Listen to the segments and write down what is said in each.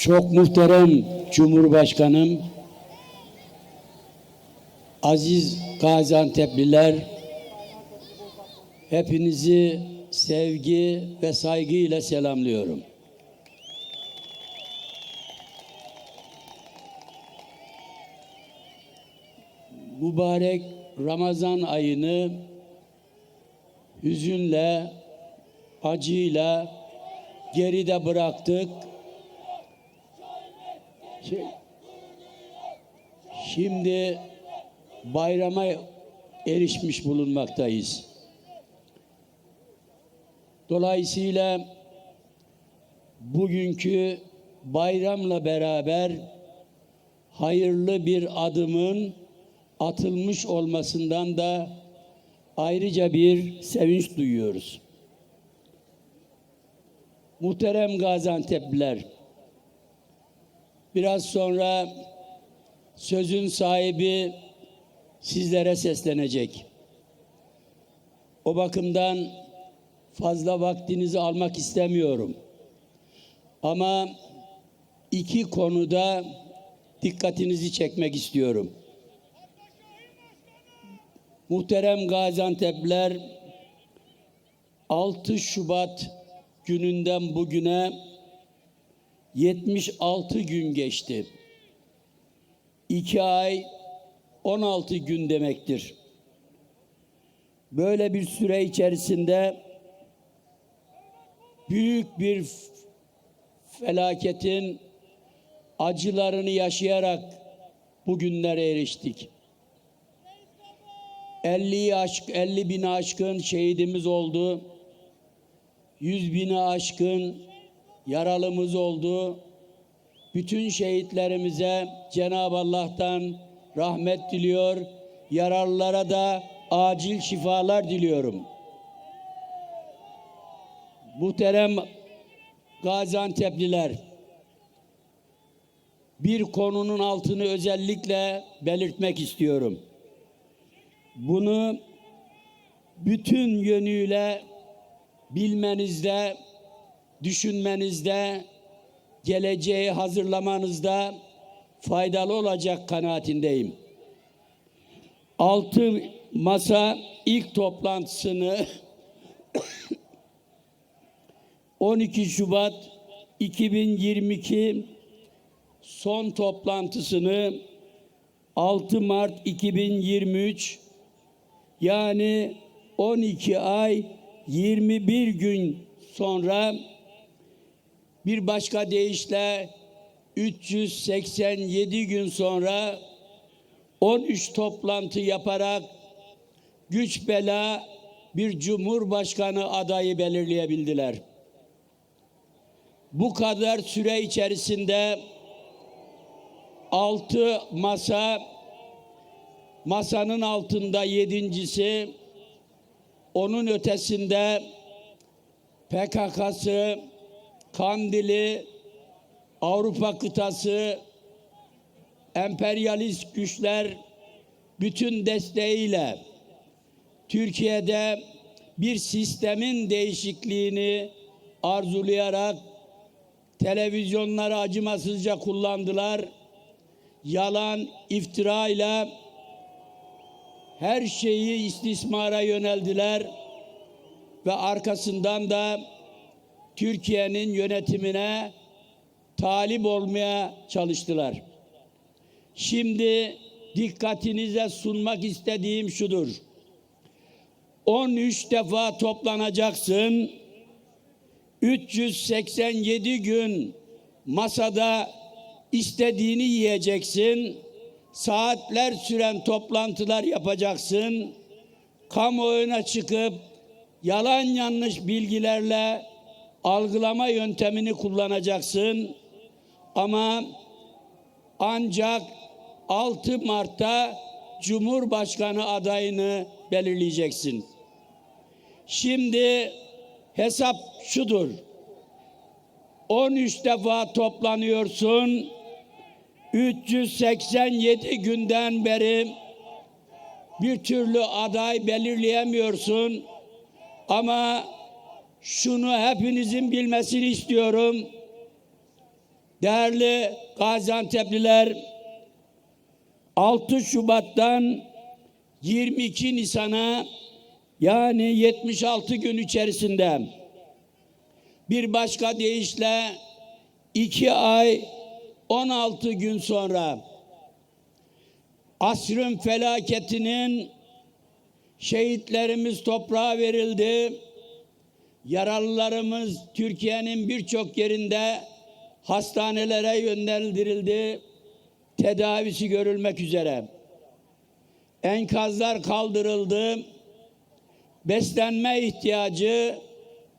Çok muhterem Cumhurbaşkanım, aziz Gaziantep'liler, hepinizi sevgi ve saygıyla selamlıyorum. Mübarek Ramazan ayını hüzünle, acıyla geride bıraktık. Şimdi bayrama erişmiş bulunmaktayız. Dolayısıyla bugünkü bayramla beraber hayırlı bir adımın atılmış olmasından da ayrıca bir sevinç duyuyoruz. Muhterem Gaziantep'liler, biraz sonra sözün sahibi sizlere seslenecek. O bakımdan fazla vaktinizi almak istemiyorum. Ama iki konuda dikkatinizi çekmek istiyorum. Muhterem Gaziantep'ler 6 Şubat gününden bugüne 76 gün geçti. 2 ay 16 gün demektir. Böyle bir süre içerisinde büyük bir felaketin acılarını yaşayarak bugünlere eriştik. 50 aşk 50 bin aşkın şehidimiz oldu. 100 bine aşkın yaralımız oldu. Bütün şehitlerimize Cenab-ı Allah'tan rahmet diliyor. Yaralılara da acil şifalar diliyorum. Muhterem Gaziantep'liler, bir konunun altını özellikle belirtmek istiyorum. Bunu bütün yönüyle bilmenizde, düşünmenizde, geleceği hazırlamanızda faydalı olacak kanaatindeyim. Altı masa ilk toplantısını 12 Şubat 2022 son toplantısını 6 Mart 2023 yani 12 ay 21 gün sonra bir başka deyişle 387 gün sonra 13 toplantı yaparak güç bela bir cumhurbaşkanı adayı belirleyebildiler. Bu kadar süre içerisinde altı masa masanın altında yedincisi onun ötesinde PKK'sı, Kandili, Avrupa kıtası, emperyalist güçler bütün desteğiyle Türkiye'de bir sistemin değişikliğini arzulayarak televizyonları acımasızca kullandılar. Yalan, iftirayla her şeyi istismara yöneldiler ve arkasından da Türkiye'nin yönetimine talip olmaya çalıştılar. Şimdi dikkatinize sunmak istediğim şudur. 13 defa toplanacaksın. 387 gün masada istediğini yiyeceksin. Saatler süren toplantılar yapacaksın. Kamuoyuna çıkıp yalan yanlış bilgilerle algılama yöntemini kullanacaksın. Ama ancak 6 Mart'ta Cumhurbaşkanı adayını belirleyeceksin. Şimdi hesap şudur. 13 defa toplanıyorsun. 387 günden beri bir türlü aday belirleyemiyorsun. Ama şunu hepinizin bilmesini istiyorum. Değerli Gaziantep'liler 6 Şubat'tan 22 Nisan'a yani 76 gün içerisinde bir başka deyişle 2 ay 16 gün sonra asrın felaketinin şehitlerimiz toprağa verildi. Yaralılarımız Türkiye'nin birçok yerinde hastanelere yönlendirildi. Tedavisi görülmek üzere. Enkazlar kaldırıldı. Beslenme ihtiyacı,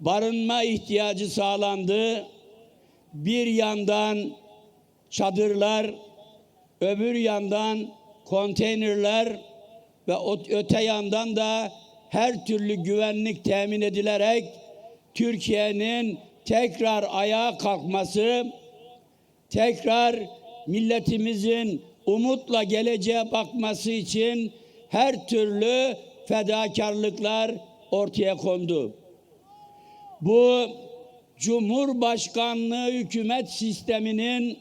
barınma ihtiyacı sağlandı. Bir yandan çadırlar, öbür yandan konteynerler ve öte yandan da her türlü güvenlik temin edilerek Türkiye'nin tekrar ayağa kalkması, tekrar milletimizin umutla geleceğe bakması için her türlü fedakarlıklar ortaya kondu. Bu Cumhurbaşkanlığı hükümet sisteminin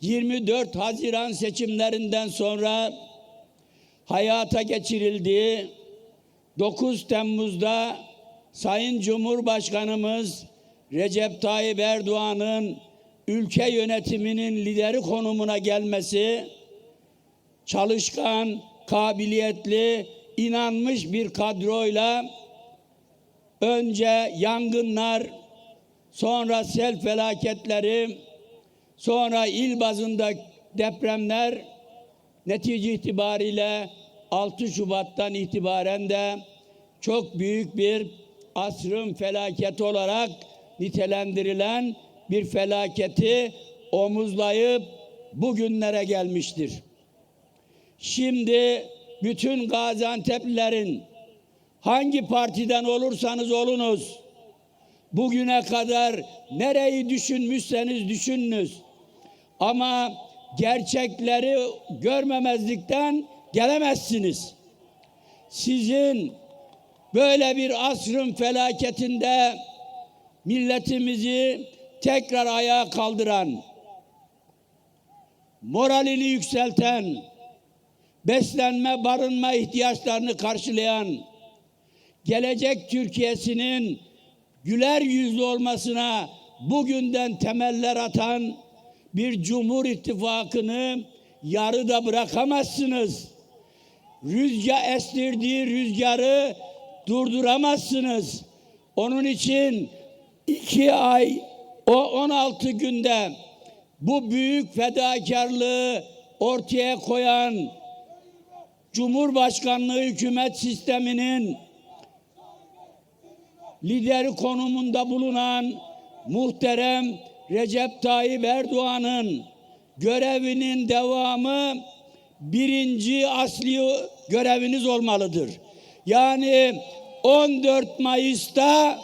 24 Haziran seçimlerinden sonra hayata geçirildiği 9 Temmuz'da Sayın Cumhurbaşkanımız Recep Tayyip Erdoğan'ın ülke yönetiminin lideri konumuna gelmesi çalışkan, kabiliyetli, inanmış bir kadroyla önce yangınlar, sonra sel felaketleri, sonra il bazında depremler netice itibariyle 6 Şubat'tan itibaren de çok büyük bir asrın felaketi olarak nitelendirilen bir felaketi omuzlayıp bugünlere gelmiştir. Şimdi bütün Gaziantep'lilerin hangi partiden olursanız olunuz bugüne kadar nereyi düşünmüşseniz düşününüz ama gerçekleri görmemezlikten gelemezsiniz. Sizin böyle bir asrın felaketinde milletimizi tekrar ayağa kaldıran, moralini yükselten, beslenme, barınma ihtiyaçlarını karşılayan, gelecek Türkiye'sinin güler yüzlü olmasına bugünden temeller atan bir Cumhur İttifakı'nı yarıda bırakamazsınız. Rüzgar estirdiği rüzgarı durduramazsınız. Onun için iki ay o 16 günde bu büyük fedakarlığı ortaya koyan Cumhurbaşkanlığı hükümet sisteminin lideri konumunda bulunan muhterem Recep Tayyip Erdoğan'ın görevinin devamı birinci asli göreviniz olmalıdır. Yani 14 Mayıs'ta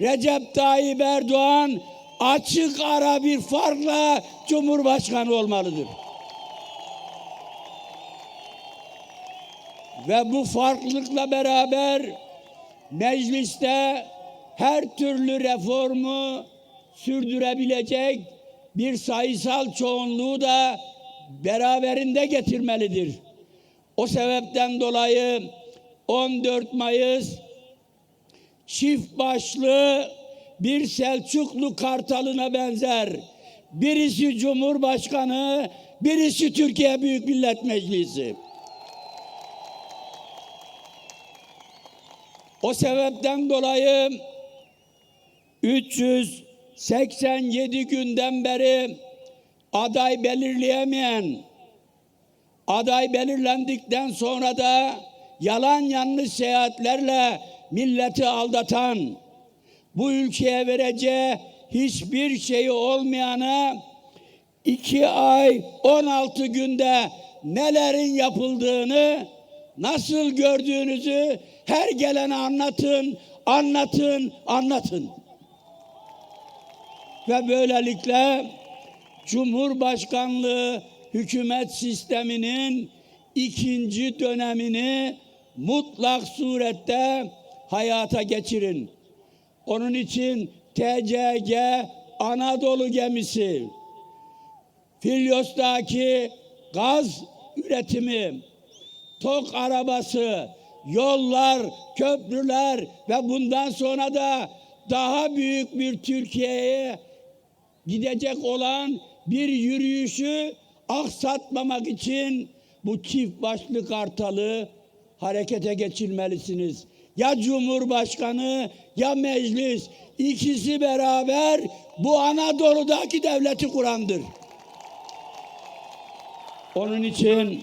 Recep Tayyip Erdoğan açık ara bir farkla Cumhurbaşkanı olmalıdır. Ve bu farklılıkla beraber mecliste her türlü reformu sürdürebilecek bir sayısal çoğunluğu da beraberinde getirmelidir. O sebepten dolayı 14 Mayıs çift başlı bir Selçuklu kartalına benzer. Birisi Cumhurbaşkanı, birisi Türkiye Büyük Millet Meclisi. O sebepten dolayı 387 günden beri aday belirleyemeyen, aday belirlendikten sonra da yalan yanlış seyahatlerle milleti aldatan, bu ülkeye vereceği hiçbir şeyi olmayana iki ay 16 günde nelerin yapıldığını nasıl gördüğünüzü her gelene anlatın, anlatın, anlatın. Ve böylelikle Cumhurbaşkanlığı hükümet sisteminin ikinci dönemini mutlak surette hayata geçirin. Onun için TCG Anadolu gemisi Filyos'taki gaz üretimi, tok arabası, yollar, köprüler ve bundan sonra da daha büyük bir Türkiye'ye gidecek olan bir yürüyüşü aksatmamak için bu çift başlı kartalı harekete geçirmelisiniz. Ya Cumhurbaşkanı ya meclis ikisi beraber bu Anadolu'daki devleti kurandır. Onun için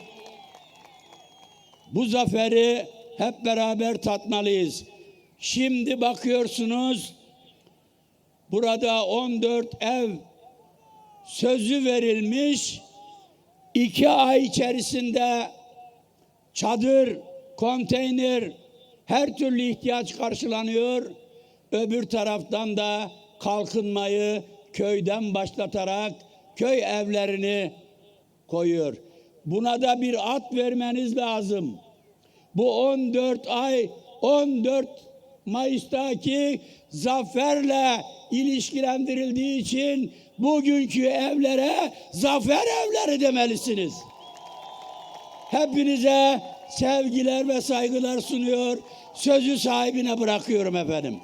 bu zaferi hep beraber tatmalıyız. Şimdi bakıyorsunuz burada 14 ev sözü verilmiş. iki ay içerisinde çadır, konteyner, her türlü ihtiyaç karşılanıyor. Öbür taraftan da kalkınmayı köyden başlatarak köy evlerini koyuyor. Buna da bir at vermeniz lazım. Bu 14 ay 14 Mayıs'taki zaferle ilişkilendirildiği için bugünkü evlere zafer evleri demelisiniz. Hepinize sevgiler ve saygılar sunuyor. Sözü sahibine bırakıyorum efendim.